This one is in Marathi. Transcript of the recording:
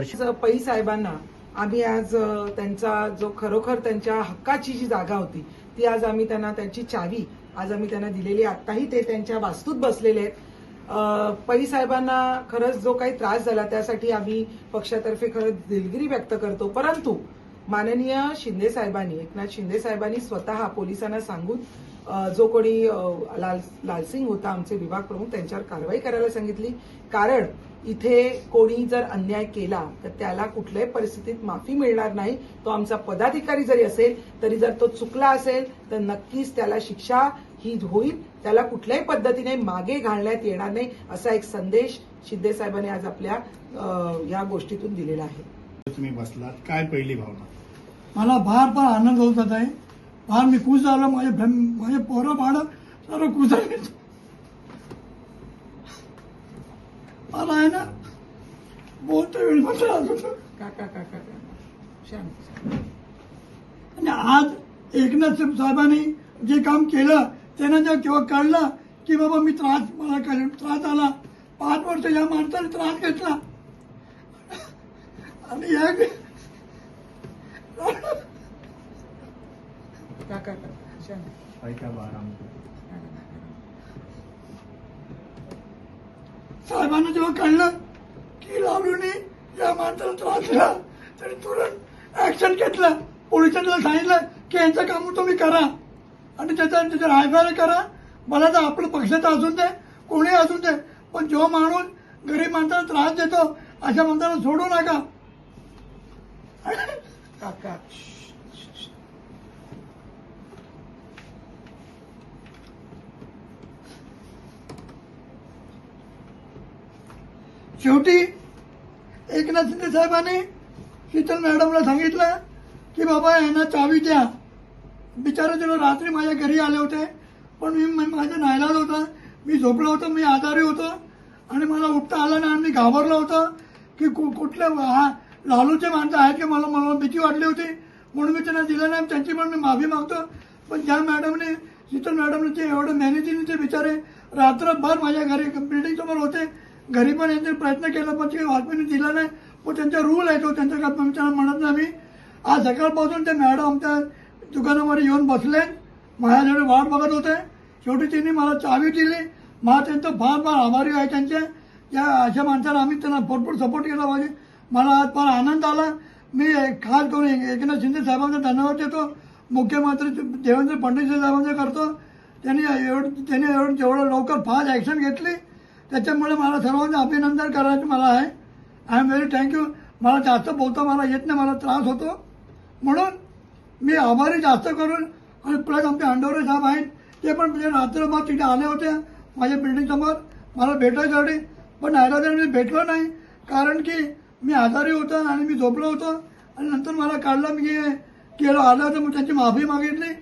वर्ष. पै साहेबांना आम्ही आज त्यांचा जो खरोखर त्यांच्या हक्काची जी जागा होती ती आज आम्ही त्यांना त्यांची चावी आज आम्ही त्यांना दिलेली आत्ताही ते त्यांच्या वास्तूत बसलेले आहेत. पै साहेबांना खरंच जो काही त्रास झाला त्यासाठी आम्ही पक्षातर्फे खरंच दिलगिरी व्यक्त करतो. परंतु माननीय शिंदे साहेबांनी एकनाथ शिंदे साहेबांनी स्वतः पोलिसांना सांगून जो कोणी लाल लालसिंग होता आमचे विभाग प्रमुख त्यांच्यावर कारवाई करायला सांगितली. कारण इथे कोणी जर अन्याय केला तर त्याला कुठल्याही परिस्थितीत माफी मिळणार नाही. तो आमचा पदाधिकारी जरी असेल तरी जर तो चुकला असेल तर नक्कीच त्याला शिक्षा ही होईल. त्याला कुठल्याही पद्धतीने मागे घालण्यात येणार नाही असा एक संदेश शिंदे साहेबांनी आज आपल्या या गोष्टीतून दिलेला आहे. तुम्ही बसलात. काय पहिली भावना? मला फार फार आनंद होत आहे फार मी खुश झालो. माझे फॅम- माझे पोरं बाळ सर्व खुश झाले. मला आहे ना बोलतो वेळ. काका काका आणि आज एकनाथ साहेबांनी जे काम केलं त्यांना जेव्हा केव्हा कळलं की बाबा मी त्रास मला कळ त्रास आला पाच वर्ष या माणसाने त्रास घेतला. आणि या काका काका शांत साहेबांना जेव्हा कळलं की लावलूने या माणसाला त्रास दिला तरी तुरंत ऍक्शन घेतलं. पोलिसांना सांगितलं की यांचं काम तुम्ही करा. आणि त्याच्या त्याच्यावर हायफाय करा. मला तर आपलं पक्षाचं असून दे कोणी असून दे पण जो माणूस गरीब माणसाला त्रास देतो अशा माणसाला सोडू नका काका शेवटी एकनाथ शिंदे साहेबांनी शीतल मॅडमला सांगितलं की बाबा यांना चावी द्या. बिचारे तिला रात्री माझ्या घरी आले होते पण मी माझा नायलाज होता मी झोपलो होतो मी आजारी होतो आणि मला उठता आलं नाही आणि मी घाबरलो होतो की कु- कुठल्या हा लालूचे माणसं आहेत की मला मला भीती वाटली होती. म्हणून मी त्यांना दिलं नाही त्यांची पण मी माफी मागतो. पण ज्या मॅडमने शीतल मॅडमने ते एवढं मेहनतीने ते बिचारे रात्रभर माझ्या घरी बिल्डिंग समोर होते घरी पण यांचे प्रयत्न केला पण ते बातमीने दिला नाही. पण त्यांचा रूल आहे तो त्यांच्या काय त्यांना म्हणत नाही मी आज सकाळपासून ते मॅडम त्या दुकानामध्ये येऊन बसले. माझ्याकडे वाट बघत होते शेवटी त्यांनी मला चावी दिली. मला त्यांचं फार फार आभारी आहे त्यांचे. या अशा माणसाला आम्ही त्यांना भरपूर सपोर्ट केला पाहिजे. मला आज फार आनंद आला. मी खास करून एकनाथ शिंदे साहेबांचा धन्यवाद देतो. मुख्यमंत्री देवेंद्र फडणवीस साहेबांचा करतो. त्यांनी एवढं त्यांनी एवढं जेवढं लवकर फास्ट ॲक्शन घेतली त्याच्यामुळे मला सर्वांचं अभिनंदन करायचं मला आहे. आय एम व्हेरी थँक्यू मला जास्त बोलतो मला येत नाही मला त्रास होतो. म्हणून मी आभारी जास्त करून आणि प्लस आमचे अंडोरे साहेब आहेत ते पण म्हणजे रात्रभर तिथे आले होते माझ्या बिल्डिंगसमोर मला भेटायसाठी पण नायराजन मी भेटलो नाही कारण की मी आजारी होतो आणि मी झोपलो होतो. आणि नंतर मला काढलं मी म्हणजे केलं आलं होतं मग त्यांची माफी मागितली.